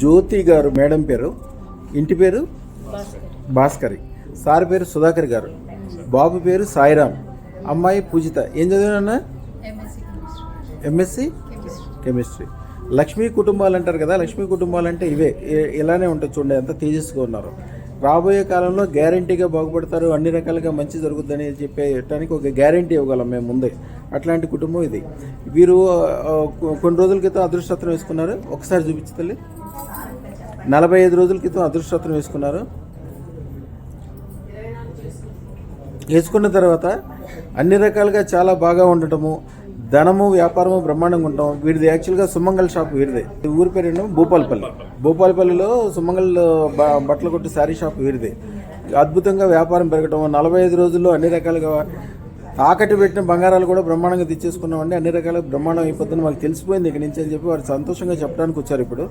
జ్యోతి గారు మేడం పేరు. ఇంటి పేరు? భాస్కరి. సార్ పేరు సుధాకర్ గారు. బాబు పేరు సాయిరామ్ అమ్మాయి పూజిత. ఏం చదివినా ఎంఎస్సి కెమిస్ట్రీ. లక్ష్మీ కుటుంబాలు అంటారు కదా లక్ష్మీ కుటుంబాలు అంటే ఇవే. ఇలానే ఉంటుంది చూడండి అంత తేజస్గా ఉన్నారు. రాబోయే కాలంలో గ్యారంటీగా బాగుపడతారు అన్ని రకాలుగా మంచి జరుగుతుందని చెప్పేటానికి ఒక గ్యారంటీ ఇవ్వగలం మేము ముందే. అట్లాంటి కుటుంబం ఇది. వీరు కొన్ని రోజుల క్రితం అదృష్టత్రం వేసుకున్నారు. ఒకసారి చూపించి తల్లి. నలభై ఐదు రోజుల క్రితం అదృష్టోత్తరం వేసుకున్నారు. వేసుకున్న తర్వాత అన్ని రకాలుగా చాలా బాగా ఉండటము ధనము వ్యాపారము బ్రహ్మాండంగా ఉంటాం వీడిది యాక్చువల్గా సుమంగల్ షాప్ వీరిదే ఊరి పేరు భూపాలపల్లి. భూపాలపల్లిలో సుమంగల్ బ- కొట్టి శారీ షాప్ వీరిదే అద్భుతంగా వ్యాపారం పెరగటం నలభై ఐదు రోజుల్లో అన్ని రకాలుగా తాకట్టు పెట్టిన బంగారాలు కూడా బ్రహ్మాండంగా తెచ్చేసుకున్నామండి. అన్ని రకాల బ్రహ్మాండం అయిపోతుంది మాకు తెలిసిపోయింది. ఇక్కడి నుంచి అని చెప్పి వారు సంతోషంగా చెప్పడానికి వచ్చారు ఇప్పుడు.